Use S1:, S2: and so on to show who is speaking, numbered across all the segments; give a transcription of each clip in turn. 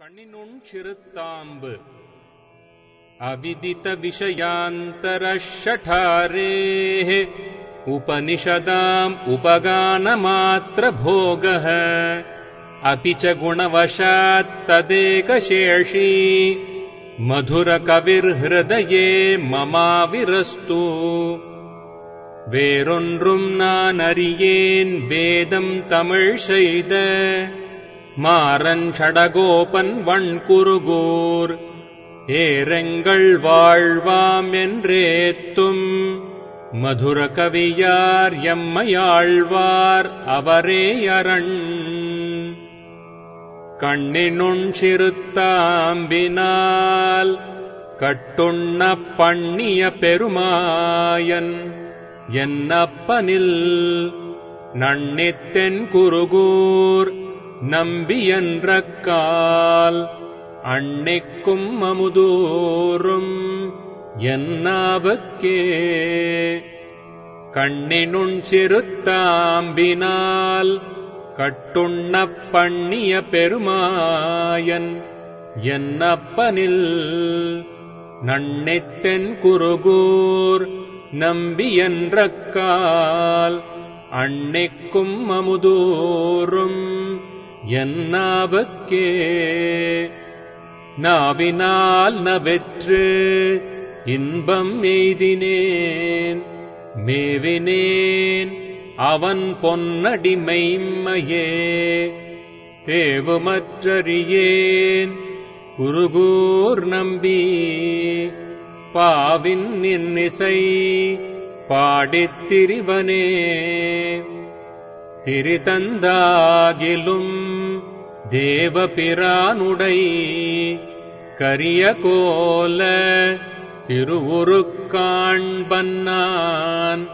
S1: कणिनुषिरुत्ताम्ब अविदितविषयान्तरः शठारेः उपनिषदाम् उपगानमात्रभोगः अपि च गुणवशात्तदेकशेषी मधुरकविर्हृदये ममाविरस्तु वेरोन्ना नरियेन्वेदम् तमिळ्शैद மாறன் ஷடகோபன் வண்குருகூர். ஏரெங்கள் வாழ்வாம் என்றேத்தும். மதுர கவியார் எம்மையாழ்வார் அவரே அரண். கண்ணினுண் சிறுத்தாம்பினால் கட்டுண்ண பண்ணிய பெருமாயன். என்னப்பனில் நன்னித்தென் குருகூர். நம்பியன்றக்கால் அன்னைக்கும் அமுதூரும் என்னாவக்கே கண்ணினுண் சிறுத்தாம்பினால் கட்டுண்ணப் பண்ணிய பெருமாயன் என்னப்பனில் நன்னைத்தென் குருகூர் நம்பியன்றக்கால் அன்னைக்கும் அமுதூரும் என்னாபக்கே நாவினால் நவெற்று இன்பம் எய்தினேன். மேவினேன் அவன் பொன்னடிமைம்மையே தேவுமற்றறியேன் குருகூர் நம்பி. பாவின் நின்னிசை பாடித்திரிவனே திரிதந்தாகிலும் தேவபிரானுடை கரிய கோல திருவுருக்காண்பன்னான்.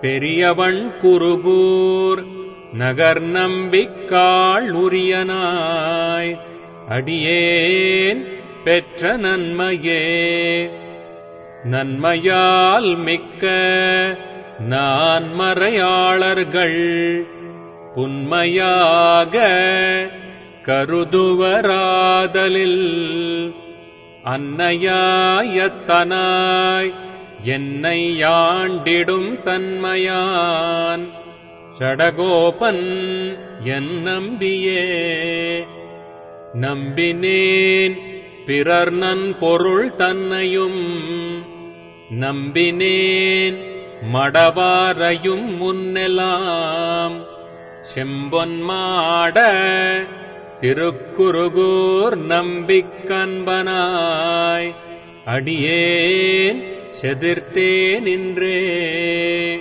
S1: பெரியவன் குருகூர் நகர் நம்பிக்காள் உரியனாய். அடியேன் பெற்ற நன்மையே. நன்மையால் மிக்க நான் மறையாளர்கள் புன்மையாக கருதுவராதலில் அன்னையாயத்தனாய் என்னை யாண்டிடும் தன்மையான். சடகோபன் என் நம்பியே நம்பினேன் பிறர் நன் பொருள் தன்னையும் நம்பினேன் மடவாரையும் முன்னெலாம். செம்பொன் மாட திருக்குறுகூர் நம்பிக்கண்பனாய் அடியேன் செதிர்த்தே நின்றே.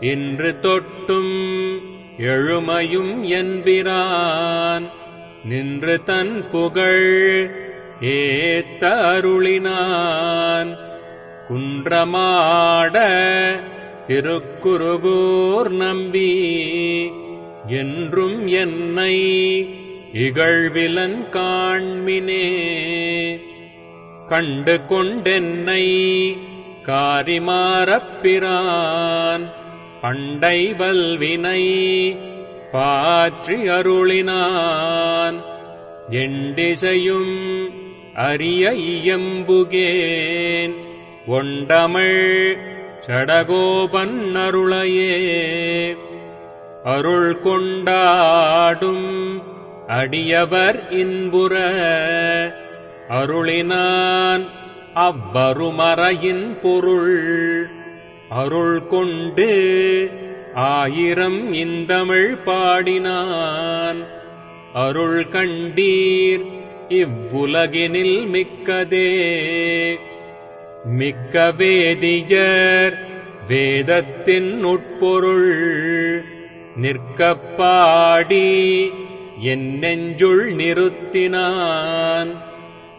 S1: இன்று தொட்டும் எழுமையும் என்பிரான். நின்று தன் புகழ் ஏத்த அருளினான். குன்றமாட திருக்குறுகூர் நம்பி. என்றும் என்னை இகழ்விலன் காண்மினே. கண்டு கொண்டென்னை காரிமாறப்பிரான் பண்டை வல்வினை பாற்றி அருளினான். எண்டிசையும் அரிய இயம்புகேன். ஒண்டமிழ் சடகோபன் அருளையே. அருள் கொண்டாடும் அடியவர் இன்புற அருளினான் அவ்வருமறையின் பொருள். அருள் கொண்டு ஆயிரம் இந்தமிழ் பாடினான். அருள் கண்டீர் இவ்வுலகினில் மிக்கதே. மிக்க வேதியர் வேதத்தின் உட்பொருள். நிற்கப்பாடி பாடி என் நெஞ்சுள் நிறுத்தினான்.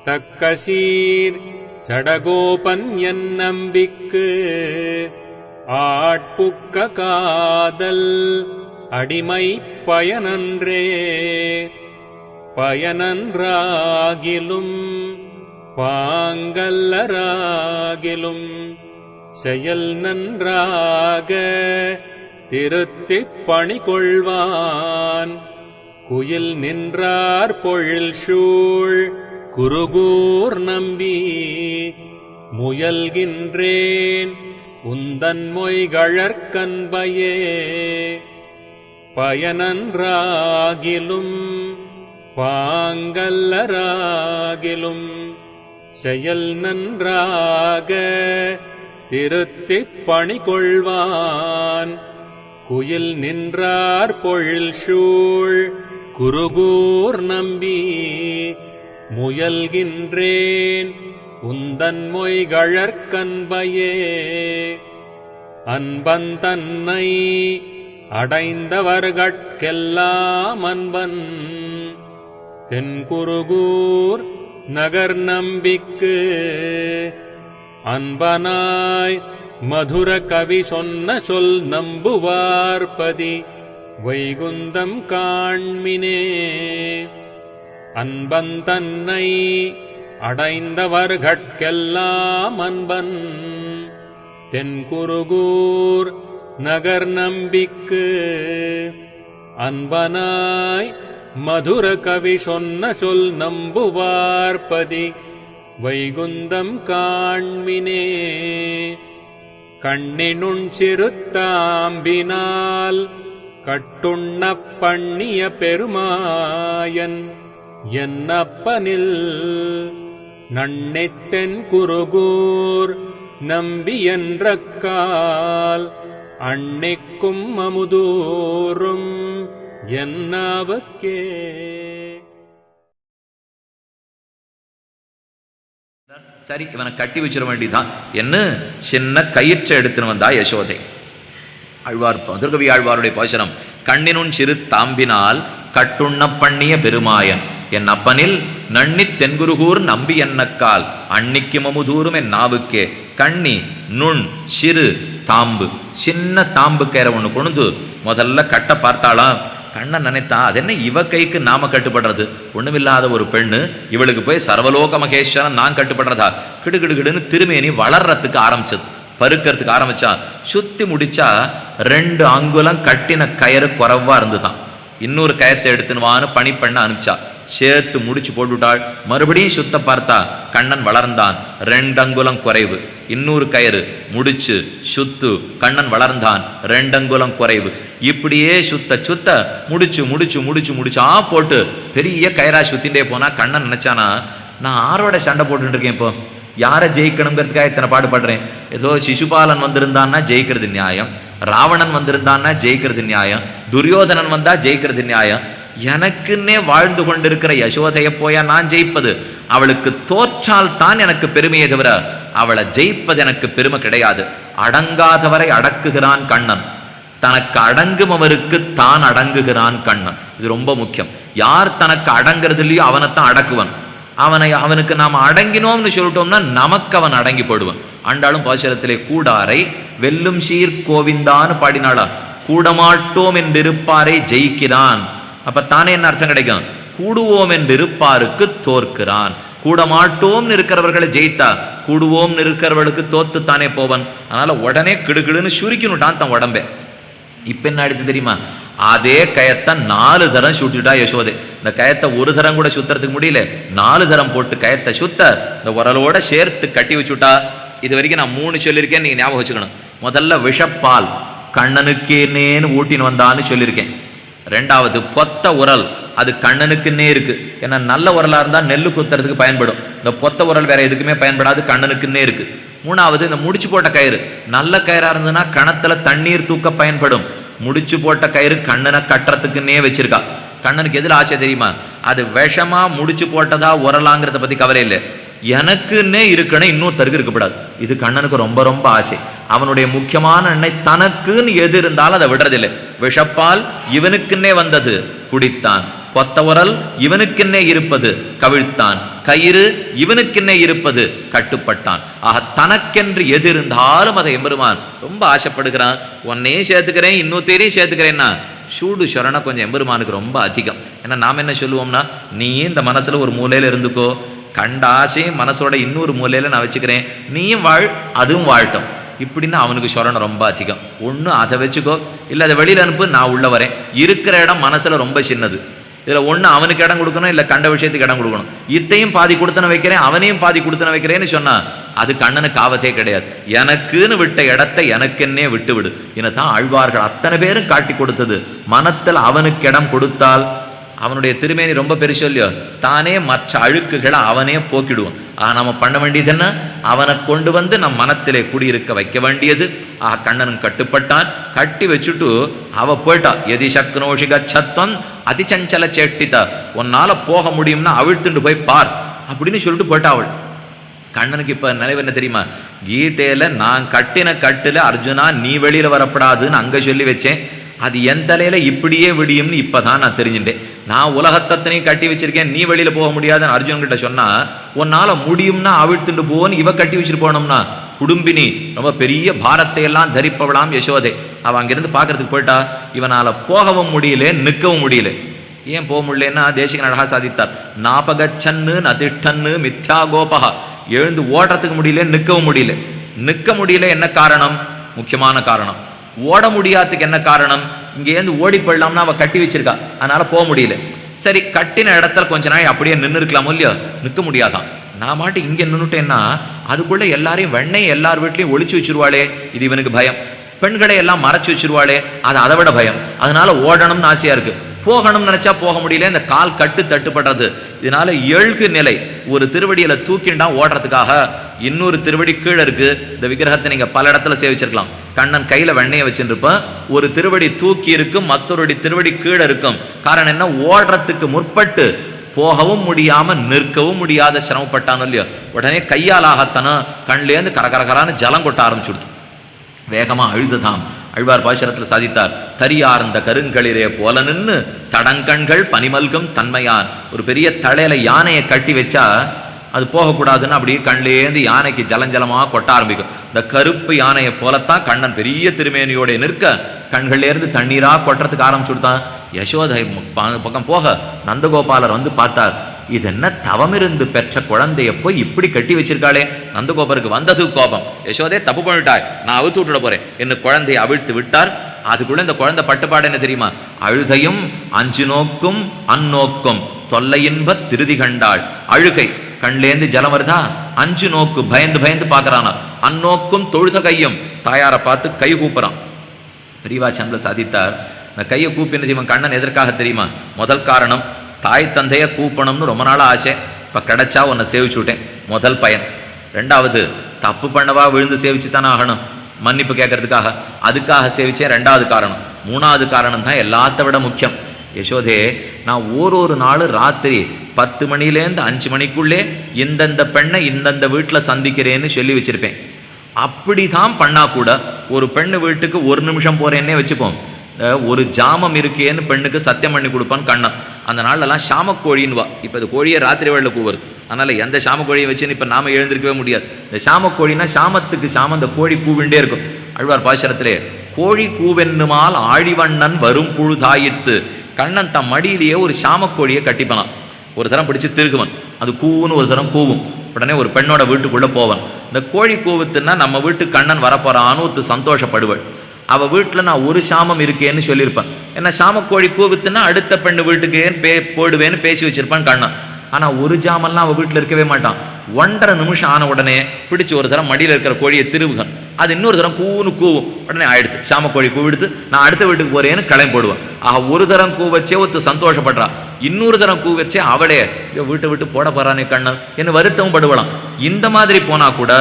S1: தக்க சீர் சடகோபன் என் நம்பிக்கு. ஆட்புக்க காதல் அடிமை பயனன்றே. பயனன்றாகிலும் பாங்கல்லராகிலும் செயல் நன்றாக திருத்திப் பணி கொள்வான் குயில் நின்றார் பொழில் சூழ் குருகூர் நம்பி. முயல்கின்றேன் உந்தன் மொய்கழற்கன்பையே பயனன்றாகிலும் பாங்கல்லராகிலும் செயல் நன்றாக திருத்திப் பணி கொள்வான் குயில் நின்றார் பொழில் சூழ் குருகூர் நம்பி முயல்கின்றேன் உந்தன் மொய்கழற்கன்பையே அன்பன் தன்னை அடைந்தவர்கட்கெல்லாம் அன்பன். தென்குருகூர் நகர் நம்பிக்கு அன்பனாய் மதுர கவி சொன்ன சொல் நம்புவார்பதி. வைகுந்தம் காண்மினே. அன்பன் தன்னை அடைந்தவர்கட்கெல்லாம் அன்பன். தென்குருகூர் நகர் நம்பிக்கு அன்பனாய் மதுர கவி சொன்ன சொல் நம்புவார்பதி. வைகுந்தம் காண்மினே. கண்ணினுண் சிறுத்தாம்பினால் கட்டுண்ணப் பண்ணிய பெருமாயன் என்னப்பனில் நன்னித்தென் குருகூர் நம்பி கால் அன்னைக்கும் அமுதூரும் என்னாவுக்கே
S2: சரி இவனை கட்டி வச்சிட வேண்டியதான் என்ன? சின்ன கயிற்றை எடுத்துன்னு வந்தா யசோதை. ஆழ்வார் மதுர்கவி ஆழ்வாருடைய பாசனம் கண்ணினுன் சிறு தாம்பினால் கட்டுண்ண பண்ணிய பெருமாயன். என் அப்பனில் நன்னி தென்குருகூர் நம்பி என்னக்கால். அன்னிக்கு மமுதூரும் என் நாவுக்கே. கண்ணி நுண் சிறு தாம்பு. சின்ன தாம்பு கேற ஒன்று கொண்டு முதல்ல கட்ட பார்த்தாளாம். கண்ணன் நினைத்தா அது என்ன இவ கைக்கு நாம கட்டுப்படுறது? ஒண்ணுமில்லாத ஒரு பெண்ணு. இவளுக்கு போய் சர்வலோக மகேஸ்வரன் நான் கட்டுப்படுறதா? கிடுகிடுகிடுன்னு திருமேனி வளர்றதுக்கு ஆரம்பிச்சது. பருக்கிறதுக்கு ஆரம்பிச்சா சுத்தி முடிச்சா ரெண்டு அங்குலம் கட்டின கயிறு குறைவா இருந்துதான். இன்னொரு கயத்தை எடுத்துன்னு வான்னு பணி பண்ண அனுப்பிச்சா. சேர்த்து முடிச்சு போட்டுவிட்டாள். மறுபடியும் சுத்த பார்த்தா கண்ணன் வளர்ந்தான். ரெண்டங்குலம் குறைவு. இன்னொரு கயிறு முடிச்சு சுத்து கண்ணன் வளர்ந்தான். ரெண்டங்குலம் குறைவு. இப்படியே சுத்த சுத்த முடிச்சு முடிச்சு முடிச்சு முடிச்சா போட்டு பெரிய கயிறா சுத்திட்டே போனா கண்ணன் நினைச்சானா நான் ஆரோட சண்டை போட்டுட்டு இருக்கேன் இப்போ. யாரை ஜெயிக்கணுங்கிறதுக்காக இத்தனை பாடுபடுறேன்? ஏதோ சிசுபாலன் வந்திருந்தான்னா ஜெயிக்கிறது நியாயம் ராவணன் வந்திருந்தான்னா ஜெயிக்கிறது நியாயம் துரியோதனன் வந்தா ஜெயிக்கிறது நியாயம். எனக்குன்னே வாழ்ந்து கொண்டிருக்கிற யசோதையை போயா நான் ஜெயிப்பது? அவளுக்கு தோற்றால் தான் எனக்கு பெருமையை தவிர அவளை ஜெயிப்பது எனக்கு பெருமை கிடையாது. அடங்காதவரை அடக்குகிறான் கண்ணன். தனக்கு அடங்குபவருக்கு தான் அடங்குகிறான் கண்ணன். இது ரொம்ப முக்கியம். யார் தனக்கு அடங்குறது இல்லையோ அவனைத்தான் அடக்குவன். அவனை அவனுக்கு நாம் அடங்கினோம்னு சொல்லிட்டோம்னா நமக்கு அவன் அடங்கி போடுவான் ஆண்டாளும் பாசுரத்திலே கூடாரை வெல்லும் சீர் கோவிந்தான்னு பாடினாளா? கூடமாட்டோம் என்றிருப்பாரை ஜெயிக்கிறான். அப்ப தானே என்ன அர்த்தம் கிடைக்கும்? கூடுவோம் என்றிருப்பாருக்கு தோற்கிறான். கூடமாட்டோம்னு இருக்கிறவர்களை ஜெயித்தா? கூடுவோம்னு இருக்கிறவர்களுக்கு தோத்து தானே போவன். அதனால உடனே கிடுகிடுன்னு சுருக்கணுட்டான் தன் உடம்பே. இப்ப என்ன ஆயிடுச்சு தெரியுமா? அதே கயத்தை நாலு தரம் சுட்டுட்டா யசோதை. இந்த கயத்தை ஒரு தரம் கூட சுத்துறதுக்கு முடியல. நாலு தரம் போட்டு கயத்தை சுத்த இந்த உரலோட சேர்த்து கட்டி வச்சுட்டா இது வரைக்கும் நான் மூணு சொல்லியிருக்கேன் நீங்க ஞாபகம் வச்சுக்கணும். முதல்ல விஷப்பால் கண்ணனுக்கேனேன்னு ஊட்டின்னு வந்தான்னு சொல்லியிருக்கேன். ரெண்டாவது பொத்த உரல் அது கண்ணனுக்குன்னே இருக்கு. ஏன்னா நல்ல உரலா இருந்தா நெல்லு குத்துறதுக்கு பயன்படும். இந்த பொத்த உரல் வேற எதுக்குமே பயன்படாது கண்ணனுக்குன்னே இருக்கு. மூணாவது இந்த முடிச்சு போட்ட கயிறு. நல்ல கயிறா இருந்ததுன்னா கணத்துல தண்ணீர் தூக்க பயன்படும். முடிச்சு போட்ட கயிறு கண்ணனை கட்டுறதுக்குன்னே வச்சிருக்கா. கண்ணனுக்கு எதில் ஆசை தெரியுமா? அது விஷமா முடிச்சு போட்டதா உரலாங்கிறத பத்தி கவலை இல்லை. எனக்குன்னே இருக்கணும் இன்னொருத்தருக்கு இருக்கப்படாது இது கண்ணனுக்கு ரொம்ப ரொம்ப ஆசை. அவனுடைய முக்கியமான எண்ணெய் தனக்குன்னு எது இருந்தாலும் அதை விடுறதில்லை. விஷப்பால் இவனுக்குன்னே வந்தது குடித்தான். பொத்த உரல் இவனுக்கென்னே இருப்பது? கவிழ்த்தான். கயிறு இவனுக்கென்னே இருப்பது? கட்டுப்பட்டான். ஆக தனக்கென்று எது இருந்தாலும் அதை எம்பெருமான் ரொம்ப ஆசைப்படுகிறான். உன்னையும் சேர்த்துக்கிறேன் இன்னொருத்தரையும் சேர்த்துக்கிறேன்னா சூடு சொரணை கொஞ்சம் எம்பெருமானுக்கு ரொம்ப அதிகம். ஏன்னா நாம் என்ன சொல்லுவோம்னா நீ இந்த மனசுல ஒரு மூலையில இருந்துக்கோ. கண்ட ஆசையும் மனசோட இன்னொரு மூலையில நான் வச்சுக்கிறேன். நீயும் வாழ் அதுவும் வாழட்டும். இப்படின்னா அவனுக்கு சொரணம் ரொம்ப அதிகம். ஒன்று அதை வச்சுக்கோ. இல்லை அதை வெளியில் அனுப்பு நான் உள்ளே வரேன். இருக்கிற இடம் மனசுல ரொம்ப சின்னது. இதுல ஒண்ணு அவனுக்கு இடம் கொடுக்கணும் இல்ல கண்ட விஷயத்துக்கு இடம் கொடுக்கணும். இத்தையும் பாதி கொடுத்தன வைக்கிறேன் அவனையும் பாதி கொடுத்தன வைக்கிறேன்னு சொன்னா அது கண்ணனுக்கு ஆபத்தே கிடையாது. எனக்குன்னு விட்ட இடத்தை எனக்கென்னே விட்டு விடு தான் ஆழ்வார்கள் அத்தனை பேரும் காட்டி கொடுத்தது. மனத்தில் அவனுக்கு இடம் கொடுத்தால் அவனுடைய திருமேனி ரொம்ப பெருசு இல்லையோ? தானே மற்ற அழுக்குகளை அவனே போக்கிடுவான். ஆக நம்ம பண்ண வேண்டியது என்ன? அவனை கொண்டு வந்து நம் மனத்திலே குடியிருக்க வைக்க வேண்டியது. ஆஹ் கண்ணனும் கட்டுப்பட்டான். கட்டி வச்சுட்டு அவ போயிட்டா. எதி சக்னோஷி கச்சத்வம் அதிச்சஞ்சல சேட்டித்தா. உன்னால போக முடியும்னா அவிழ்த்துண்டு போய் பார் அப்படின்னு சொல்லிட்டு போயிட்டா அவள். கண்ணனுக்கு இப்போ நினைவு என்ன தெரியுமா? கீதையில நான் கட்டின கட்டுல அர்ஜுனா நீ வெளியில வரப்படாதுன்னு அங்க சொல்லி வச்சேன். அது என் தலையில் இப்படியே விடியும்னு இப்போ தான் நான் தெரிஞ்சுட்டேன். நான் உலகத்தத்தனையும் கட்டி வச்சிருக்கேன். நீ வெளியில் போக முடியாதுன்னு அர்ஜுன் கிட்ட சொன்னால் உன்னால் முடியும்னா அவிழ்த்துட்டு போன்னு இவ கட்டி வச்சுட்டு போனோம்னா குடும்பினி ரொம்ப பெரிய பாரத்தை எல்லாம் தரிப்பவளாம் யசோதை. அவள் அங்கிருந்து பார்க்கறதுக்கு போயிட்டா இவனால் போகவும் முடியல நிற்கவும் முடியல. ஏன் போக முடியலன்னா? தேசிக நடகா சாதித்தார். நாபகச்சன்னு நதிஷ்டன்னு மித்யா கோபகா எழுந்து ஓடுறதுக்கு முடியல நிற்கவும் முடியல. நிற்க முடியல என்ன காரணம்? முக்கியமான காரணம். ஓட முடியாததுக்கு என்ன காரணம்? இங்கேருந்து ஓடி போயிடலாம்னா அவள் கட்டி வச்சிருக்கா. அதனால போக முடியல. சரி கட்டின இடத்துல கொஞ்ச நாள் அப்படியே நின்று இருக்கலாமோ இல்லையோ? நிற்க முடியாதான். நான் மாட்டு இங்கே நின்றுட்டேன்னா அதுக்குள்ள எல்லாரையும் வெண்ணெய் எல்லார் வீட்லையும் ஒழிச்சு வச்சிருவாளே. இது இவனுக்கு பயம். பெண்களை எல்லாம் மறைச்சு வச்சிருவாளே. அது அதை விட பயம். அதனால ஓடணும்னு ஆசையா இருக்கு. போகணும்னு நினைச்சா போக முடியல இந்த கால் கட்டு தட்டுப்படுறது. இதனால எழுகு நிலை. ஒரு திருவடியில தூக்கிண்டா ஓடுறதுக்காக இன்னொரு திருவடி கீழே இருக்கு. இந்த விக்கிரகத்தை நீங்க பல இடத்துல சேவிச்சிருக்கலாம். கண்ணன் கையில வெண்ணையை வச்சுருப்பேன் ஒரு திருவடி தூக்கி இருக்கும் மற்றொரு திருவடி கீழே இருக்கும். காரணம் என்ன? ஓடுறதுக்கு முற்பட்டு போகவும் முடியாம நிற்கவும் முடியாத சிரமப்பட்டானோ இல்லையோ? உடனே கையால் ஆகத்தனம் கண்லேருந்து கரகரகரான்னு ஜலம் கொட்ட ஆரம்பிச்சுடுத்து வேகமா அழுதுதாம். அழ்வார் பாசுரத்தில் சாதித்தார் தரியார்ந்த கருங்களிலே போல நின்று தடங்கண்கள் பனிமல்கும் தன்மையான் ஒரு பெரிய தலையில யானையை கட்டி வச்சா அது போகக்கூடாதுன்னு அப்படியே கண்லேருந்து யானைக்கு ஜலஞ்சலமாக கொட்ட ஆரம்பிக்கும். இந்த கருப்பு யானையை போலத்தான் கண்ணன் பெரிய திருமேனியோட நிற்க கண்கள்லேருந்து தண்ணீராக கொட்டுறதுக்கு ஆரம்பிச்சு கொடுத்தான். யசோதை பக்கம் போக நந்தகோபாலர் வந்து பார்த்தார். இது என்ன தவமிருந்து பெற்ற குழந்தைய போய் இப்படி கட்டி வச்சிருக்காளே? நந்தகோபருக்கு வந்தது கோபம். யசோதே தப்பு பண்ணிட்டாய். நான் அவிழ்த்து விட்டுட போறேன். என்ன குழந்தையை அவிழ்த்து விட்டார். அதுக்குள்ள இந்த குழந்தை பட்டுப்பாடு என்ன தெரியுமா? அழுகையும் அஞ்சு நோக்கும் அந்நோக்கும் தொல்லையின்ப திருதி கண்டாள். அழுகை. கண்லேந்து ஜலம் வருதா? அஞ்சு நோக்கு பயந்து பயந்து பார்க்கறானா அந்நோக்கும் தொழுத கையும். தாயாரை பார்த்து கை கூப்புறான். பெரியவா சந்திர சாதித்தார். இந்த கையை கூப்பின தெரியுமா கண்ணன் எதற்காக தெரியுமா? முதல் காரணம் தாய் தந்தைய கூப்பணும்னு ரொம்ப நாள் ஆசை. இப்போ கிடைச்சா உன்னை சேவிச்சு விட்டேன் முதல் பயன். ரெண்டாவது தப்பு பண்ணவா விழுந்து சேவிச்சு தானே ஆகணும். மன்னிப்பு கேட்கறதுக்காக. அதுக்காக சேவிச்சேன் ரெண்டாவது காரணம். மூணாவது காரணம் தான் எல்லாத்த விட முக்கியம். யசோதே நான் ஒரு ஒரு நாள் ராத்திரி பத்து மணிலேருந்து அஞ்சு மணிக்குள்ளே இந்தந்த பெண்ணை இந்தந்த வீட்டில் சந்திக்கிறேன்னு சொல்லி வச்சிருப்பேன். அப்படிதான் பண்ணால் கூட ஒரு பெண்ணு வீட்டுக்கு ஒரு நிமிஷம் போகிறேன்னே வச்சுப்போம். ஒரு ஜாமம் இருக்கேன்னு பெண்ணுக்கு சத்தியம் பண்ணி கொடுப்பான் கண்ணன். அந்த நாளெல்லாம் சாம கோழின்வா இப்போ இந்த கோழியை ராத்திரி வேளையில் கூவுறது. அதனால் எந்த சாமக்கோழியை வச்சுன்னு இப்போ நாம எழுந்திருக்கவே முடியாது. இந்த சாமக்கோழினா சாமத்துக்கு சாமம் இந்த கோழி கூவிண்டே இருக்கும். அழ்வார் பாசுரத்திலே கோழி கூவென்னுமால் ஆழிவண்ணன் வரும் புழுதாயித்து கண்ணன் தம் மடியிலேயே ஒரு சாமக்கோழியை கட்டிப்பனான். ஒரு தரம் பிடிச்சி திருகுவன். அது கூவுன்னு ஒரு தரம் கூவும். உடனே ஒரு பெண்ணோட வீட்டுக்குள்ளே போவன். இந்த கோழி கூவுத்துன்னா நம்ம வீட்டு கண்ணன் வரப்போறான்னு ஒரு சந்தோஷப்படுவள். அவள் வீட்டில் நான் ஒரு சாமம் இருக்கேன்னு சொல்லியிருப்பேன். ஏன்னா சாமக்கோழி கூவுத்துன்னா அடுத்த பெண்ணு வீட்டுக்கு பே போடுவேன்னு பேசி வச்சிருப்பான் கண்ணன் ஆனால் ஒரு ஜாமெல்லாம் அவள் வீட்டில் இருக்கவே மாட்டான். ஒன்றரை நிமிஷம் ஆன உடனே பிடிச்சி ஒரு தரம் மடியில் இருக்கிற கோழியை திருவுகன் அது இன்னொரு தரம் கூவுன்னு கூவும். உடனே ஆயிடுத்து கோழி கூவிடுத்து நான் அடுத்த வீட்டுக்கு போறேன்னு கிளம்பி போடுவேன். ஆக ஒரு தரம் கூவச்சே வச்சே ஒருத்தர் சந்தோஷப்படுறா. இன்னொரு தரம் கூவச்சே அவளே வீட்டை விட்டு போட போறானே கண்ணன். என்ன வருத்தமும் படுவலாம் இந்த மாதிரி போனா கூட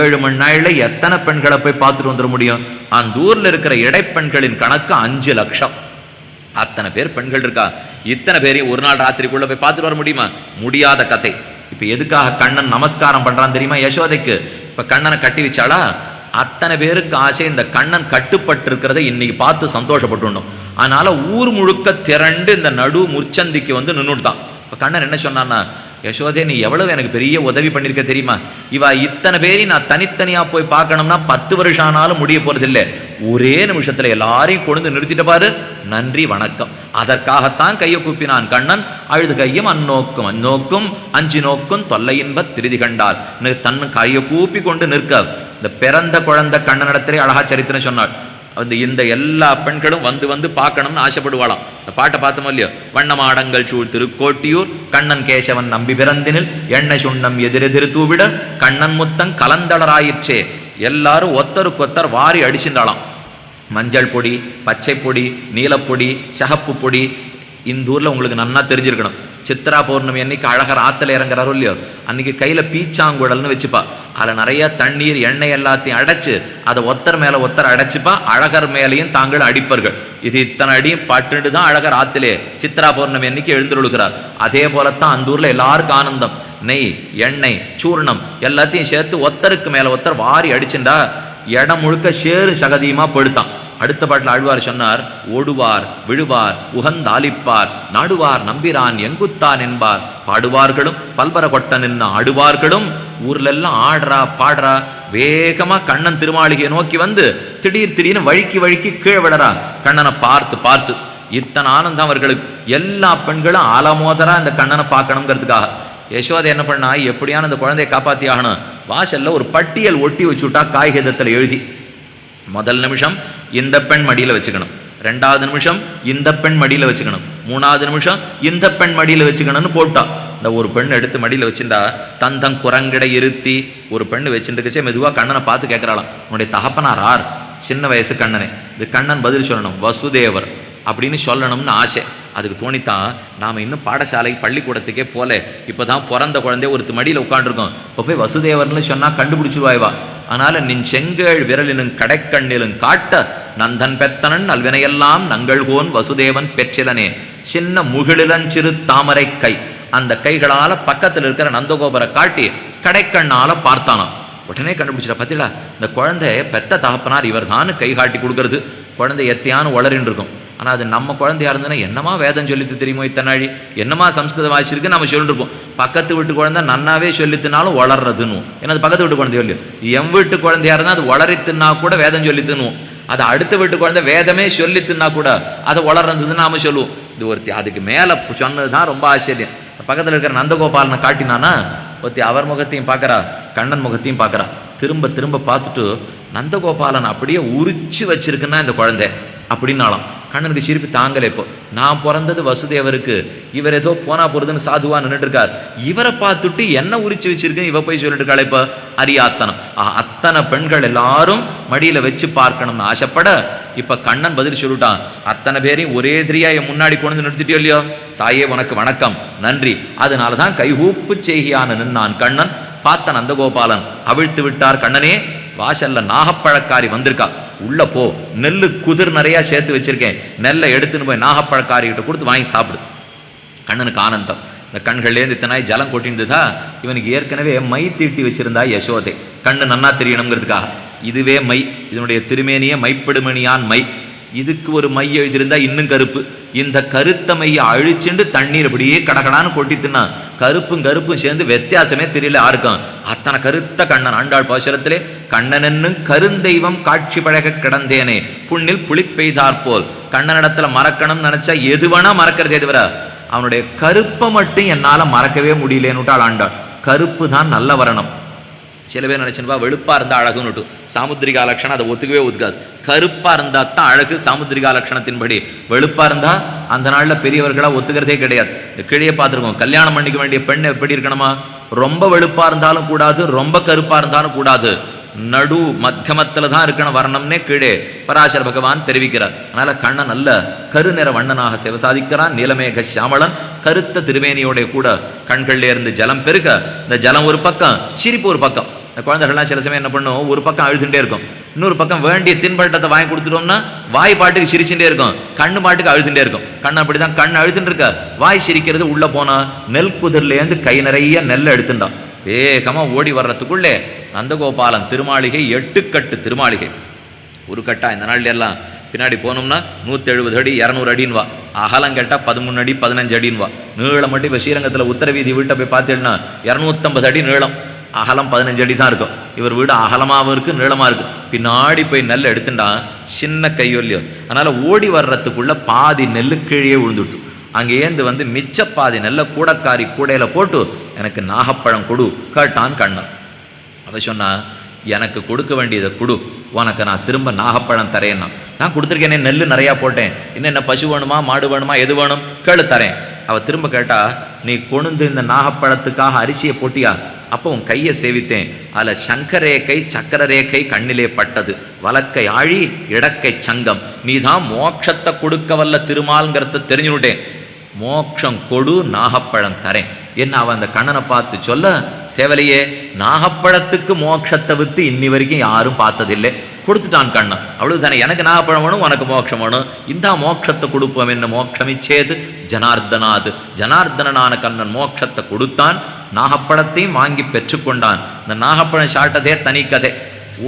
S2: ஏழு மணி நாள்ல எத்தனை பெண்களை போய் பார்த்துட்டு வந்துட முடியும்? அந்த ஊர்ல இருக்கிற இடைப்பெண்களின் கணக்கு அஞ்சு லட்சம். அத்தனை பேர் பெண்கள் இருக்கா? இத்தனை பேரையும் ஒரு நாள் ராத்திரிக்குள்ள போய் பார்த்துட்டு வர முடியுமா? முடியாத கதை. இப்ப எதுக்காக கண்ணன் நமஸ்காரம் பண்றான் தெரியுமா யசோதைக்கு? இப்ப கண்ணனை கட்டி வச்சாளா? அத்தனை பேருக்கு ஆசை இந்த கண்ணன் கட்டுப்பட்டிருக்கிறதை இன்னைக்கு பார்த்து சந்தோஷப்பட்டுணும் அதனால ஊர் முழுக்க திரண்டு இந்த நடு முற்சந்திக்கு வந்து நின்றுட்டான் இப்போ கண்ணன் என்ன சொன்னான்னா யசோதே நீ எவ்வளவு எனக்கு பெரிய உதவி பண்ணியிருக்க தெரியுமா? இவா இத்தனை பேரையும் நான் தனித்தனியா போய் பார்க்கணும்னா பத்து வருஷம் ஆனாலும் முடிய போறதில்லை. ஒரே நிமிஷத்துல எல்லாரையும் கொண்டு நிறுத்திட்ட பாரு. நன்றி வணக்கம். அதற்காகத்தான் கையை கூப்பினான் கண்ணன். அழுது கையும் அந்நோக்கும் அந்நோக்கும் அஞ்சு நோக்கும் தொல்லையின்ப திருதி கண்டார் தன் கையை கூப்பி கொண்டு நிற்க. இந்த பிறந்த குழந்தை கண்ணனிடத்திலே அழகா சரித்திரம் சொன்னாள். அந்த இந்த எல்லா பெண்களும் வந்து வந்து பார்க்கணும்னு ஆசைப்படுவாளாம். இந்த பாட்டை பார்த்தோமோ இல்லையோ? வண்ணமாடங்கள் சூழ் திருக்கோட்டியூர் கண்ணன் கேசவன் நம்பி பிறந்தினில் எண்ணெய் சுண்ணம் எதிரெதிர் தூவிட கண்ணன் முத்தம் கலந்தளராயிற்றே. எல்லாரும் ஒத்தருக்கொத்தர் வாரி அடிச்சுட்டாளாம் மஞ்சள் பொடி பச்சை பொடி நீலப்பொடி சகப்பு பொடி இந்த ஊரில் உங்களுக்கு நன்னா தெரிஞ்சிருக்கணும். சித்ரா பௌர்ணமி அன்னைக்கு அழகர் ஆற்றுல இறங்குறாரோ இல்லையோ அன்னைக்கு கையில் பீச்சாங்குழல்னு வச்சுப்பா. அதில் நிறைய தண்ணீர் எண்ணெய் எல்லாத்தையும் அடைச்சு அதை ஒத்தர் மேலே ஒத்தர் அடைச்சிப்பா. அழகர் மேலேயும் தாங்கள் அடிப்பார்கள். இது இத்தனை அடியும் பட்டுண்டு தான் அழகர் ஆத்திலே சித்ரா பௌர்ணமி அன்னைக்கு எழுந்துருளுகிறார். அதே போலத்தான் அந்த ஊரில் எல்லாருக்கும் ஆனந்தம். நெய் எண்ணெய் சூர்ணம் எல்லாத்தையும் சேர்த்து ஒத்தருக்கு மேலே ஒத்தர் வாரி அடிச்சுண்டா. இடம் முழுக்க சேறு சகதியமாக படுத்தான். அடுத்த பாட்டில் ஆழ்வார் சொன்னார் ஓடுவார் விழுவார் உகந்தாலிப்பார் நாடுவார் நம்பிரான் எங்குத்தான் என்பார். பாடுவார்களும் பல்பர கொட்ட நின்று ஆடுவார்களும் ஊர்லெல்லாம் ஆடுறா பாடுறா. வேகமாக கண்ணன் திருமாளிகையை நோக்கி வந்து திடீர் திடீர்னு வழுக்கி வழுக்கி கீழே விடறா கண்ணனை பார்த்து பார்த்து இத்தனை ஆனந்தம் அவர்களுக்கு. எல்லா பெண்களும் ஆலமோதராக இந்த கண்ணனை பார்க்கணுங்கிறதுக்காக. யசோதை என்ன பண்ணா எப்படியான அந்த குழந்தையை காப்பாற்றி ஆகணும் வாசலில் ஒரு பட்டியல் ஒட்டி வச்சுட்டா காய்கதத்தில் எழுதி. முதல் நிமிஷம் இந்த பெண் மடியில் வச்சுக்கணும். ரெண்டாவது நிமிஷம் இந்த பெண் மடியில் வச்சுக்கணும். மூணாவது நிமிஷம் இந்த பெண் மடியில் வச்சுக்கணும்னு போட்டா. இந்த ஒரு பெண் எடுத்து மடியில் வச்சுட்டா தந்தம் குரங்கிட இருத்தி ஒரு பெண் வச்சுட்டுக்கச்சே மெதுவாக கண்ணனை பார்த்து கேட்குறாளாம் உன்னுடைய தகப்பனார் ஆர்? சின்ன வயசு கண்ணனே. இது கண்ணன் பதில் சொல்லணும். வசுதேவர். அப்படின்னு சொல்லணும்னு ஆசை. அதுக்கு தோணித்தான் நாம் இன்னும் பாடசாலை பள்ளிக்கூடத்துக்கே போல. இப்போதான் பிறந்த குழந்தைய ஒருத்து மடியில் உட்காந்துருக்கோம் இப்போ போய் வசுதேவர்னு சொன்னால் கண்டுபிடிச்சிருவாய்வா அதனால நின் செங்கேள் விரலினும் கடைக்கண்ணிலும் காட்ட நந்தன் பெத்தனன் நல்வினையெல்லாம் நங்கள்கோன் வசுதேவன் பெற்றிலனே. சின்ன முகிழிலஞ்சிறு தாமரை கை. அந்த கைகளால பக்கத்தில் இருக்கிற நந்தகோபரை காட்டி கடைக்கண்ணால பார்த்தானாம். உடனே கண்டுபிடிச்சிட பார்த்தீங்களா இந்த குழந்தை பெத்த தகப்பனார் இவர் தான் கை காட்டி கொடுக்கறது. குழந்தை எத்தையானு வளரின்னு இருக்கும் ஆனால் அது நம்ம குழந்தையா இருந்ததுன்னா என்னமா வேதம் சொல்லித்து தெரியுமோ இத்தனாழி என்னமா சம்ஸ்கிருதம் வாசிச்சிருக்கு? நம்ம சொல்லிருப்போம் பக்கத்து வீட்டு குழந்தை நன்னாவே சொல்லித்துனாலும் வளர்றதுன்னு ஏன்னா அது பக்கத்து வீட்டு குழந்தை சொல்லி என் வீட்டு குழந்தையா இருந்தால் அது வளரித்துன்னா கூட வேதம் சொல்லித்துனுவோம் அது அடுத்த வீட்டு குழந்தை வேதமே சொல்லித்துன்னா கூட அதை வளர்றதுன்னு நாம சொல்லுவோம். இது ஒருத்தி அதுக்கு மேலே சொன்னது தான் ரொம்ப ஆச்சரியம். பக்கத்தில் இருக்கிற நந்தகோபாலனை காட்டினானா ஒருத்தி அவர் முகத்தையும் பார்க்குறா கண்ணன் முகத்தையும் பார்க்கறா. திரும்ப திரும்ப பார்த்துட்டு நந்தகோபாலன் அப்படியே உரிச்சு வச்சிருக்குன்னா இந்த குழந்தை. அப்படின்னாலாம் கண்ணனுக்கு சிரிப்பு தாங்கலை இப்போ. நான் பிறந்தது வசுதேவருக்கு. இவர் ஏதோ போனா போறதுன்னு சாதுவா நின்றுட்டு இருக்கார் இவரை பார்த்துட்டு என்ன உரிச்சு வச்சிருக்கேன் இவ போய் சொல்லிட்டு இருக்காளே இப்போ? அரியாத்தனம். அத்தனை பெண்கள் எல்லாரும் மடியில வச்சு பார்க்கணும்னு ஆசைப்பட இப்ப கண்ணன் பதில் சொல்லிட்டான். அத்தனை பேரையும் ஒரே திரியா என் முன்னாடி கொண்டு வந்து நிறுத்திட்டியோ இல்லையோ? தாயே உனக்கு வணக்கம். நன்றி. அதனாலதான் கைகூப்பு செய்கியான நின்னான் கண்ணன். பார்த்த நந்தகோபாலன். அவிழ்த்து விட்டார் கண்ணனே. வாசல்ல நாகப்பழக்காரி வந்திருக்கா. உள்ள போ. நெல் குதிர் நிறையா சேர்த்து வச்சிருக்கேன். நெல்லை எடுத்துன்னு போய் நாகப்பழக்காரி கிட்ட கொடுத்து வாங்கி சாப்பிடு. கண்ணனுக்கு ஆனந்தம். இந்த கண்கள்லேருந்து இத்தனாய் ஜலம் கொட்டிருந்ததா இவனுக்கு ஏற்கனவே மை தீட்டி வச்சிருந்தா யசோதை. கண்ணு நன்னா தெரியணுங்கிறதுக்காக. இதுவே மை. இதனுடைய திருமேனியே மைப்படுமணியான் மை. இதுக்கு ஒரு மை எழுதியிருந்தா இன்னும் கருப்பு. இந்த கருத்த மையை அழிச்சுண்டு தண்ணீர் அப்படியே கடகடான்னு கொட்டித்துனா கருப்பும் கருப்பும் சேர்ந்து வித்தியாசமே தெரியல யாருக்கும். அத்தனை கருத்த கண்ணன் ஆண்டாள் பாசுரத்திலே கண்ணனென்னும் கருந்தெய்வம் காட்சி பழக கிடந்தேனே. புண்ணில் புளிப்பெய்தாற் போல். கண்ணனிடத்துல மறக்கணும்னு நினைச்சா எது வேணா மறக்கிறதே தவிர அவனுடைய கருப்பை மட்டும் என்னால மறக்கவே முடியலேன்னுட்டாள் ஆண்டாள். கருப்பு தான் நல்ல வரணம். சில பேர் நினைச்சுப்பா வெளுப்பா இருந்தா அழகுன்னு சாமுத்திரிகா லட்சணம் அதை ஒத்துக்கவே ஒத்துக்காது. கருப்பா இருந்தா தான் அழகு சாமுத்திரிகா லட்சணத்தின்படி. வெளுப்பா இருந்தா அந்த நாள்ல பெரியவர்களா ஒத்துக்கிறதே கிடையாது. இந்த கிழிய பார்த்துருக்கோம் கல்யாணம் பண்ணிக்க வேண்டிய பெண் எப்படி இருக்கணுமா? ரொம்ப வெளுப்பா இருந்தாலும் கூடாது ரொம்ப கருப்பா இருந்தாலும் கூடாது. நடு மத்தியமத்தில் தான் இருக்கணும் வர்ணம்னே கீழே பராசர பகவான் தெரிவிக்கிறார். அதனால கண்ணன் நல்ல கருநிற வண்ணனாக சிவசாதிக்கிறான் நீலமேக சியாமளன். கருத்த திருவேணியோடைய கூட கண்கள்ல இருந்து ஜலம் பெருக. இந்த ஜலம் ஒரு பக்கம் சிரிப்பு ஒரு பக்கம். இந்த குழந்தைகள்லாம் சில சமயம் என்ன பண்ணும்? ஒரு பக்கம் அழுதுகிட்டே இருக்கும். இன்னொரு பக்கம் வேண்டிய தின்பட்டத்தை வாங்கி கொடுத்துட்டோம்னா வாய் பாட்டுக்கு சிரிச்சுட்டே இருக்கும். கண்ணு பாட்டுக்கு அழுதுகிட்டே இருக்கும். கண்ணு அப்படிதான் கண் அழுதுட்டு இருக்க. வாய் சிரிக்கிறது உள்ள போனா நெல் குதிர்லேருந்து கை நிறைய நெல்லை எடுத்துட்டான் வேகமா ஓடி வர்றதுக்குள்ளே நந்தகோபாலன் திருமாளிகை எட்டுக்கட்டு திருமாளிகை. ஒரு கட்டா இந்த நாள்ல எல்லாம். பின்னாடி போனோம்னா நூற்றி எழுபது அடி இரநூறு அடின்வா அகலம் கேட்டால் பதிமூணு அடி பதினஞ்சு அடின்வா நீளம் மட்டும் இப்போ ஸ்ரீரங்கத்தில் உத்தரவீதி வீட்டை போய் பார்த்தேன்னா இரநூத்தம்பது அடி நீளம். அகலம் பதினஞ்சு அடி தான் இருக்கும். இவர் வீடு அகலமாகவும் இருக்குது நீளமாக இருக்குது பின்னாடி போய் நெல் எடுத்துட்டா சின்ன கையொல்லியோ. அதனால் ஓடி வர்றதுக்குள்ளே பாதி நெல்லு கீழே விழுந்துடுச்சு அங்கே ஏந்து வந்து மிச்ச பாதி நெல்லை கூடக்காரி கூடையில் போட்டு எனக்கு நாகப்பழம் கொடு கேட்டான் கண்ணன். அவ சொன்னா எனக்கு கொடுக்க வேண்டியதை கொடு. உனக்கு நான் திரும்ப நாகப்பழம் தரேன்னா. நான் கொடுத்துருக்கேனே நெல் நிறையா போட்டேன். இன்னும் என்ன பசு வேணுமா மாடு வேணுமா எது வேணும்? கேளு தரேன். அவள் திரும்ப கேட்டா நீ கொணுந்து இந்த நாகப்பழத்துக்காக அரிசியை போட்டியா? அப்போ உன் கையை சேவித்தேன். அதில் சங்கரேகை சக்கரரேகை கண்ணிலே பட்டது. வலக்கை ஆழி இடக்கை சங்கம். நீதான் மோட்சத்தை கொடுக்க வல்ல திருமால்ங்கிறத தெரிஞ்சுட்டேன் மோட்சம் கொடு நாகப்பழம் தரேன். என்ன அவன் அந்த கண்ணனை பார்த்து சொல்ல? தேவலையே நாகப்பழத்துக்கு மோட்சத்தை வித்து இன்னி வரைக்கும் யாரும் பார்த்ததில்லை. கொடுத்துட்டான் கண்ணன். அவ்வளவு தானே. எனக்கு நாகப்பழம் வேணும் உனக்கு மோட்சம் வேணும். இந்த மோட்சத்தை கொடுப்போம் என்ன மோட்சமிச்சேது ஜனார்தனாது ஜனார்தனனான கண்ணன் மோட்சத்தை கொடுத்தான். நாகப்பழத்தையும் வாங்கி பெற்றுக்கொண்டான். இந்த நாகப்பழம் சாப்பிட்டதே தனி கதை.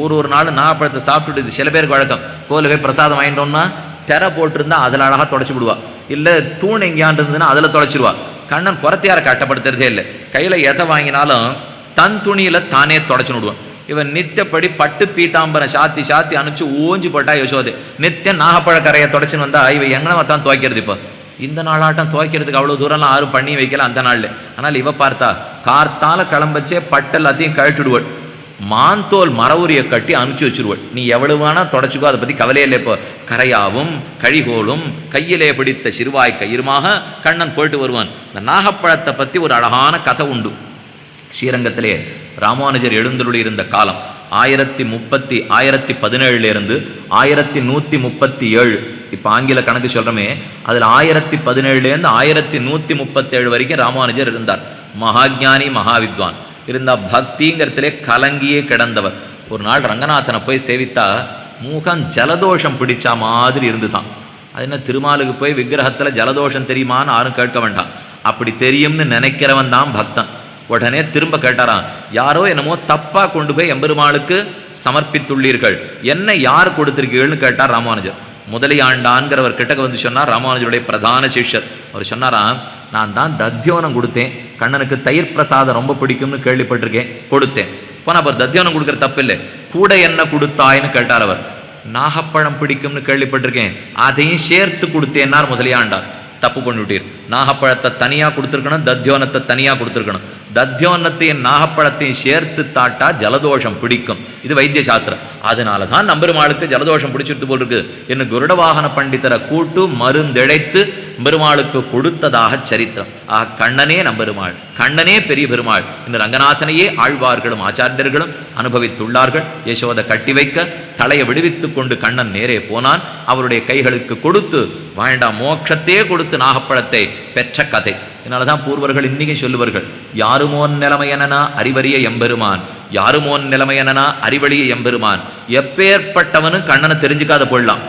S2: ஒரு ஒரு நாள் நாகப்பழத்தை சாப்பிட்டுட்டு சில பேருக்கு வழக்கம். கோயிலுக்கு போய் பிரசாதம் வாங்கிட்டோம்னா திரை போட்டிருந்தா அதில் அழகாக தொடச்சி விடுவா. இல்லை தூண் எங்கேயாண்டு இருந்ததுன்னா அதில் தொலைச்சிடுவா கண்ணன் புறத்தையார கட்டப்படுத்துறதே இல்லை. கையில் எதை வாங்கினாலும் தன் துணியில் தானே தொடச்சு விடுவான். இவன் நித்தப்படி பட்டு பீதாம்பரம் சாத்தி சாத்தி அனுப்பிச்சு ஊஞ்சி போட்டா யசோதை. நித்தியம் நாகப்பழக்கரையை தொடச்சுன்னு வந்தா இவன் எங்கனவா தான் துவைக்கிறது இப்போ. இந்த நாளாட்டம் துவைக்கிறதுக்கு அவ்வளோ தூரம்லாம் யாரும் பண்ணி வைக்கல அந்த நாளில். ஆனால் இவ பார்த்தா கார்த்தால கிளம்பச்சே பட்டு எல்லாத்தையும் கழட்டிடுவள். மாந்தோல் மரவுரியை கட்டி அனுப்பிச்சு வச்சிருவள். நீ எவ்வளவு வேணா தொடச்சிக்கோ அதை பற்றி கவலையே இல்லை இப்போ. கரையாவும் கழிகோளும் கையிலே பிடித்த சிறுவாய் கயிறுமாக கண்ணன் போயிட்டு வருவான். இந்த நாகப்பழத்தை பற்றி ஒரு அழகான கதை உண்டு. ஸ்ரீரங்கத்திலே ராமானுஜர் எழுந்தருளி இருந்த காலம் ஆயிரத்தி முப்பத்தி ஆயிரத்தி பதினேழுலேருந்து ஆயிரத்தி நூற்றி முப்பத்தி ஏழு. இப்போ ஆங்கில கணக்கு சொல்கிறோமே அதில் ஆயிரத்தி பதினேழுலேருந்து ஆயிரத்தி நூற்றி முப்பத்தேழு வரைக்கும் ராமானுஜர் இருந்தார். மகாஜானி மகாவித்வான். இருந்தால் பக்திங்கிறதுலே கலங்கியே கிடந்தவர். ஒரு நாள் ரங்கநாதனை போய் சேவித்தா மூகம் ஜலதோஷம் பிடிச்ச மாதிரி இருந்துதான். அது என்ன திருமாலுக்கு போய் விக்கிரகத்தில் ஜலதோஷம் தெரியுமான்னு யாரும் கேட்க வேண்டாம். அப்படி தெரியும்னு நினைக்கிறவன் தான் பக்தன். உடனே திரும்ப கேட்டாராம் யாரோ என்னமோ தப்பாக கொண்டு போய் எம்பெருமாளுக்கு சமர்ப்பித்துள்ளீர்கள். என்ன யார் கொடுத்திருக்கீர்கள்னு கேட்டார் ராமானுஜர். முதலியாண்டான்கிறவர் கிட்டக்க வந்து சொன்னார் ராமானுஜருடைய பிரதான சிஷ்யர். அவர் சொன்னாராம் நான் தான் தத்தியோனம் கொடுத்தேன். கண்ணனுக்கு தயிர் பிரசாதம் ரொம்ப பிடிக்கும்னு கேள்விப்பட்டிருக்கேன். கொடுத்தேன். போனா அவர் தத்தியோனம் கொடுக்குற தப்பு இல்லை கூட என்ன கொடுத்தாய்ன்னு கேட்டார் அவர். நாகப்பழம் பிடிக்கும்னு கேள்விப்பட்டிருக்கேன். அதையும் சேர்த்து கொடுத்தேன்னார் முதலியாண்டார். தப்பு பண்ணிவிட்டீர். நாகப்பழத்தை தனியாக கொடுத்துருக்கணும் தத்தியோனத்தை தனியாக கொடுத்துருக்கணும். தத்தியோன்னத்தையும் நாகப்பழத்தையும் சேர்த்து தாட்டா ஜலதோஷம் பிடிக்கும். இது வைத்திய சாஸ்திரம் அதனால தான் நம்பெருமாளுக்கு ஜலதோஷம் பிடிச்சிருத்து போல் இருக்கு என்ன குருட வாகன பண்டிதரை கூட்டு மருந்தெழைத்து பெருமாளுக்கு கொடுத்ததாக சரித்திரம். ஆ கண்ணனே நம்பெருமாள் கண்ணனே பெரிய பெருமாள். இந்த ரங்கநாதனையே ஆழ்வார்களும் ஆச்சாரியர்களும் அனுபவித்துள்ளார்கள். யசோத கட்டி வைக்க தலையை விடுவித்துக் கொண்டு கண்ணன் நேரே போனான். அவருடைய கைகளுக்கு கொடுத்து வேண்டாம் மோட்சத்தையே கொடுத்து நாகப்பழத்தை பெற்ற கதை. இதனால தான் பூர்வர்கள் இன்னைக்கு சொல்லுவார்கள் யாருமோன் நிலைமையனா அறிவறிய எம்பெருமான்? யாருமோன் நிலைமையனா அறிவழிய எம்பெருமான்? எப்பேற்பட்டவனும் கண்ணனை தெரிஞ்சுக்காத போடலாம்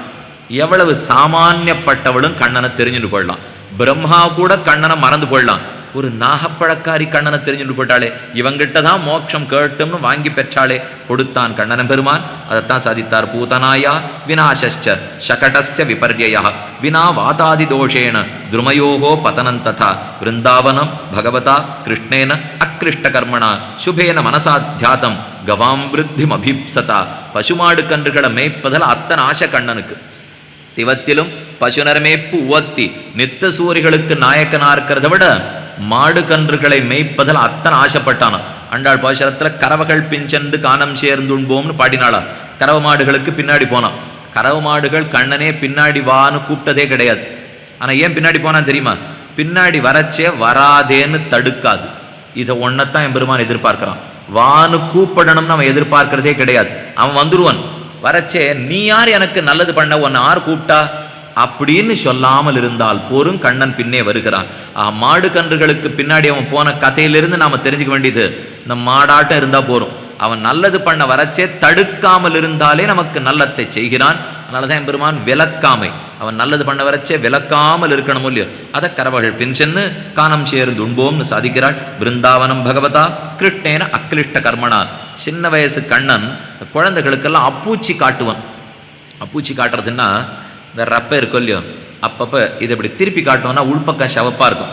S2: எவ்வளவு சாமானியப்பட்டவளும் கண்ணனை தெரிஞ்சுட்டு போடலாம் பிரம்மா கூட கண்ணனை மறந்து போடலாம் ஒரு நாகப்பழக்காரி கண்ணனை தெரிஞ்சுட்டு போட்டாளே இவங்கிட்ட தான் மோட்சம் கேட்டும்னு வாங்கி பெற்றாளே. கொடுத்தான் கண்ணன பெருமான். அதைத்தான் சாதித்தார் பூதனாயா வினாசஸ்ச சகடஸ்ய விபர்யா வினா வாதாதி தோஷேன துருமயோகோ பதனம் ததா. விருந்தாவனம் பகவதா கிருஷ்ணேன அக்கிருஷ்ட கர்மணா சுபேன மனசாத்தியாதம் கவாம் விருத்திம் அபிப்சதா பசுமாடு கன்றுகளை மேய்ப்பதில் அத்தனை ஆசை கண்ணனுக்கு. திவத்திலும் பசுநரமேப்பு உவத்தி. நித்த சூரிகளுக்கு நாயக்கனா இருக்கிறத விட மாடு கன்றுகளை மேய்ப்பதில் அத்தனை ஆசைப்பட்டானாம் அண்டாள் பாசுரத்தில் கறவகள் பின்சென்று காணம் சேர்ந்துண்போம்னு பாடினாளாம் கறவ மாடுகளுக்கு பின்னாடி போனான் கறவு மாடுகள் கண்ணனே பின்னாடி வான்னு கூப்பிட்டதே கிடையாது. ஆனா ஏன் பின்னாடி போனான் தெரியுமா? பின்னாடி வரச்சே வராதேன்னு தடுக்காது. இதை ஒன்னத்தான் என் பெருமான் எதிர்பார்க்கிறான். வான்னு கூப்பிடணும்னு அவன் எதிர்பார்க்கிறதே கிடையாது. அவன் வந்துடுவான் வரச்சே நீ யார் எனக்கு நல்லது பண்ண? உன்னை யார் கூப்பிட்டா? அப்படின்னு சொல்லாமல் இருந்தால் போரும் கண்ணன் பின்னே வருகிறான். மாடு கன்றுகளுக்கு பின்னாடி அவன் போன கதையிலிருந்து நாம தெரிஞ்சுக்க வேண்டியது இந்த மாடாட்டம் இருந்தா போரும். அவன் நல்லது பண்ண வரச்சே தடுக்காமல் இருந்தாலே நமக்கு நல்லத்தை செய்கிறான். அதனாலதான் என் பெருமான் விளக்காமை. அவன் நல்லது பண்ண வரச்சே விளக்காமல் இருக்கணும் இல்லையோ? அதை கரவகள் பின் சென்று காணம் சேர்ந்து உண்போம்னு சாதிக்கிறாள். பிருந்தாவனம் பகவதா கிருஷ்ணேன அக்லிஷ்ட கர்மனான் சின்ன வயசு கண்ணன் குழந்தைகளுக்கெல்லாம் அப்பூச்சி காட்டுவான். அப்பூச்சி காட்டுறதுன்னா இந்த ரப்பை இருக்கும் இல்லையோ அப்பப்போ இதை இப்படி திருப்பி காட்டணும்னா உள்பக்கம் செவப்பாக இருக்கும்.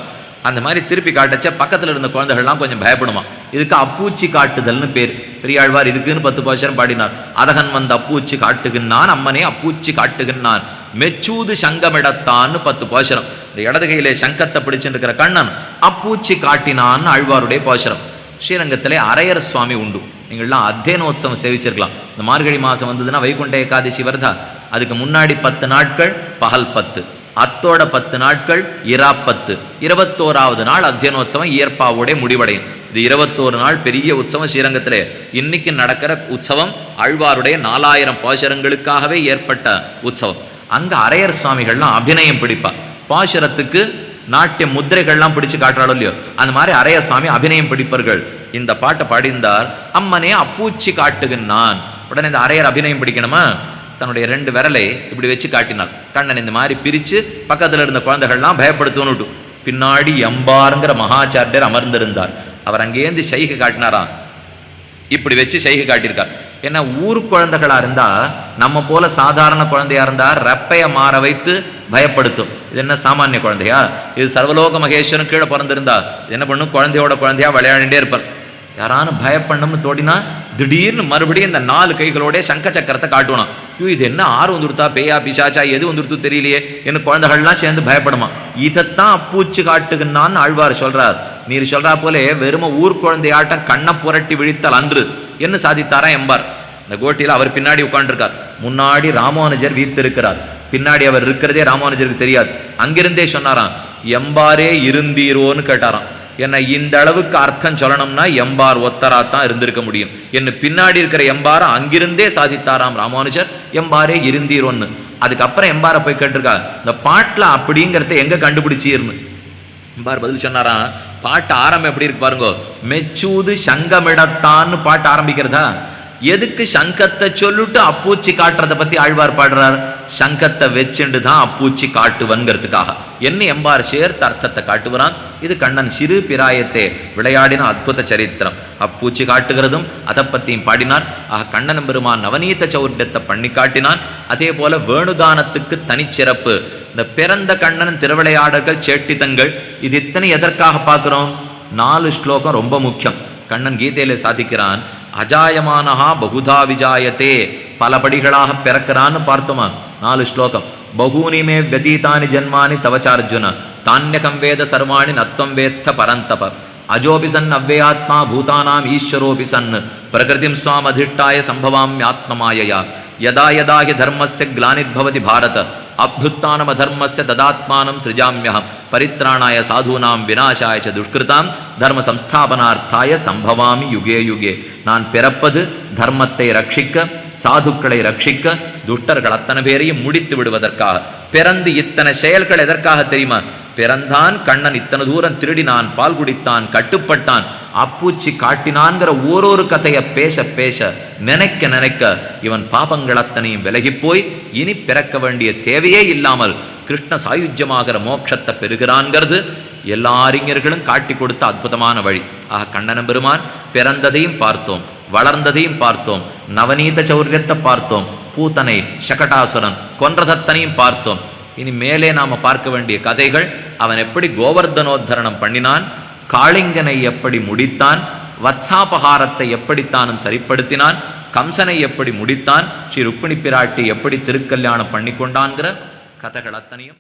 S2: அந்த மாதிரி திருப்பி காட்டச்ச பக்கத்தில் இருந்த குழந்தைகள்லாம் கொஞ்சம் பயப்படுமா? இதுக்கு அப்பூச்சி காட்டுதல்னு பேர். பெரியாழ்வார் இதுக்குன்னு பத்து பாசரம் பாடினார். அதகன் வந்த அப்பூச்சி காட்டுகின்றான் அம்மனே அப்பூச்சி காட்டுகின்றான். மெச்சூது சங்கமிடத்தான்னு பத்து பாசரம். இந்த இடது கையிலே சங்கத்தை பிடிச்சுட்டு இருக்கிற கண்ணன் அப்பூச்சி காட்டினான்னு ஆழ்வாருடைய பாசரம். ஸ்ரீரங்கத்திலே அரையர் சுவாமி உண்டு. நீங்கள்லாம் அத்தியனோத்சவம் சேவிச்சிருக்கலாம். இந்த மார்கழி மாதம் வந்ததுன்னா வைகுண்ட ஏகாதசி வருதா? அதுக்கு முன்னாடி பத்து நாட்கள் பகல் பத்து. அத்தோட பத்து நாட்கள் இரா பத்து. இருபத்தோராவது நாள் அத்தியனோத்சவம் இயற்பாவோட முடிவடையும். இது இருபத்தோரு நாள் பெரிய உற்சவம் ஸ்ரீரங்கத்தில். இன்னைக்கு நடக்கிற உற்சவம் ஆழ்வாருடைய நாலாயிரம் பாசுரங்களுக்காகவே ஏற்பட்ட உற்சவம். அங்கே அரையர் சுவாமிகள்லாம் அபிநயம் பிடிப்பா. பாசுரத்துக்கு நாட்டிய முதிரைகள்லாம் பிடிச்சு காட்டுறாளோ இல்லையோ? அந்த மாதிரி அரையர் சுவாமி அபிநயம் பிடிப்பர்கள். இந்த பாட்டை பாடிந்தார் அம்மனே அப்பூச்சி காட்டுகின்றான். உடனே இந்த அரையர் அபிநயம் பிடிக்கணுமா? தன்னுடைய ரெண்டு விரலை இப்படி வச்சு காட்டினார் கண்ணன் இந்த மாதிரி பிரிச்சு பக்கத்துல இருந்த குழந்தைகள்லாம் பயப்படுத்தணுட்டு பின்னாடி எம்பாருங்கிற மகாச்சாரியர் அமர்ந்திருந்தார். அவர் அங்கேருந்து சைகை காட்டினாராம். இப்படி வச்சு சைகை காட்டியிருக்கார். ஏன்னா ஊர் குழந்தைகளா இருந்தா நம்ம போல சாதாரண குழந்தையா இருந்தால் ரெப்பையை மாற வைத்து பயப்படுத்தும். இது என்ன சாமானிய குழந்தையா? இது சர்வலோக மகேஸ்வரன் கீழே பிறந்திருந்தா. என்ன பண்ணும்? குழந்தையோட குழந்தையா விளையாடிட்டே இருப்பார் யாரானு பயப்படணும்னு தோடினா திடீர்னு மறுபடியும் இந்த நாலு கைகளோட சங்க சக்கரத்தை காட்டணும். ஐயோ இது என்ன ஆறு வந்துருத்தா பேயா பிசாச்சா எது வந்துருத்து தெரியலையே. என்ன குழந்தைகள்லாம் சேர்ந்து பயப்படுமா? இதைத்தான் அப்பூச்சி காட்டுகின்றான்னு ஆழ்வார் சொல்றார். நீர் சொல்றா போலே வெறும ஊர் குழந்தையாட்டம் கண்ணை புரட்டி விழித்தால் அன்று. என்ன சாதித்தாரா எம்பார்? இந்த கோட்டியில் அவர் பின்னாடி உட்காண்டிருக்கார் முன்னாடி ராமானுஜர் வீத்திருக்கிறார். பின்னாடி அவர் இருக்கிறதே ராமானுஜருக்கு தெரியாது. அங்கிருந்தே சொன்னாராம் எம்பாரே இருந்தீரோன்னு கேட்டாராம். என்னை இந்த அளவுக்கு அர்த்தம் சொல்லணும்னா எம்பார் ஒத்தரா தான் இருந்திருக்க முடியும். என்ன பின்னாடி இருக்கிற எம்பார அங்கிருந்தே சாதித்தாராம் ராமானுஜர். எம்பாரே இருந்தீர் ஒன்று அதுக்கப்புறம் எம்பாரை போய் கேட்டிருக்கா இந்த பாட்டுல அப்படிங்கிறத எங்க கண்டுபிடிச்சீர்னு? எம்பார் பதில் சொன்னாராம் பாட்டு ஆரம்பம் எப்படி இருக்கு பாருங்க மெச்சூது சங்கமிடத்தான்னு பாட்டு ஆரம்பிக்கிறதா? எதுக்கு சங்கத்தை சொல்லிட்டு அப்பூச்சி காட்டுறத பத்தி ஆழ்வார் பாடுறார்? சங்கத்தை வச்சுண்டு தான் அப்பூச்சி காட்டுவன்கிறதுக்காக. என்ன எம்பார் சேர்த்து அர்த்தத்தை காட்டுகிறான். இது கண்ணன் சிறு பிராயத்தை விளையாடின அற்புத சரித்திரம். அப்பூச்சி காட்டுகிறதும் அதை பத்தியும் பாடினார். ஆக கண்ணன் பெருமான் நவநீத சௌரியத்தை பண்ணி காட்டினான். அதே போல வேணுகானத்துக்கு தனிச்சிறப்பு. இந்த பிறந்த கண்ணன் திருவிளையாடல்கள் சேட்டிதங்கள் இது இத்தனை எதற்காக பார்க்கிறோம்? நாலு ஸ்லோகம் ரொம்ப முக்கியம். கண்ணன் கீதையில சாதிக்கிறான். அஜாயமானஹா பகுதா விஜாயத்தே. பல படிகளாக பிறக்கிறான்னு பார்த்தோமா? நாலு ஸ்லோகம். பகூனி மே வியதீதானி ஜன்மானி தவச்சார்ஜுன. தானியகம் வேத சர்வாணி நத்வம் வேத்த பரந்தப. அஜோபி சன் அவ்யயாத்மா பூதானாம் ஈஸ்வரோபி சன். பிரகிருதிம் சுவாம் அதிஷ்டாய சம்பவாமியாத்மமாயயா யதா யதா ஹி தர்மஸ்ய கிளானிர்பவதி பாரத அப்யுத்தானமதர்மஸ்ய ததாத்மானம் சிருஜாமியகம் பரித்ராணாய சாதுனாம் விநாசாய ச துஷ்கிருதாம் தர்ம சம்ஸ்தாபனார்த்தாய சம்பவாமி யுகே யுகே நான் பிறப்பது தர்மத்தை ரட்சிக்க சாதுக்களை ரட்சிக்க துஷ்டர்கள் அத்தனை பேரையும் முடித்து விடுவதற்காக பிறந்து இத்தனை செயல்கள் எதற்காக தெரியுமா பிறந்தான் கண்ணன் இத்தனை தூரம் திருடினான் பால் குடித்தான் கட்டுப்பட்டான் அப்பூச்சி காட்டினான்கிற ஓரொரு கதையை பேச பேச நினைக்க நினைக்க இவன் பாபங்கள் அத்தனையும் விலகி போய் இனி பிறக்க வேண்டிய தேவையே இல்லாமல் கிருஷ்ண சாயுஜ்யமாகிற மோட்சத்தை பெறுகிறான்கிறது எல்லா அறிஞர்களும் காட்டி கொடுத்த அற்புதமான வழி. ஆக கண்ணன பெருமான் பிறந்ததையும் பார்த்தோம் வளர்ந்ததையும் பார்த்தோம் நவநீத சௌரியத்தை பார்த்தோம் பூத்தனை சகடாசுரன் கொன்றதத்தனையும் பார்த்தோம். இனி மேலே நாம பார்க்க வேண்டிய கதைகள் அவன் எப்படி கோவர்தனோத்தரணம் பண்ணினான் காளிங்கனை எப்படி முடித்தான் வத்சாபகாரத்தை எப்படித்தானும் சரிப்படுத்தினான் கம்சனை எப்படி முடித்தான் ஸ்ரீ ருக்மிணி பிராட்டி எப்படி திருக்கல்யாணம் பண்ணி கொண்டான்கிற கதைகள் அத்தனையும்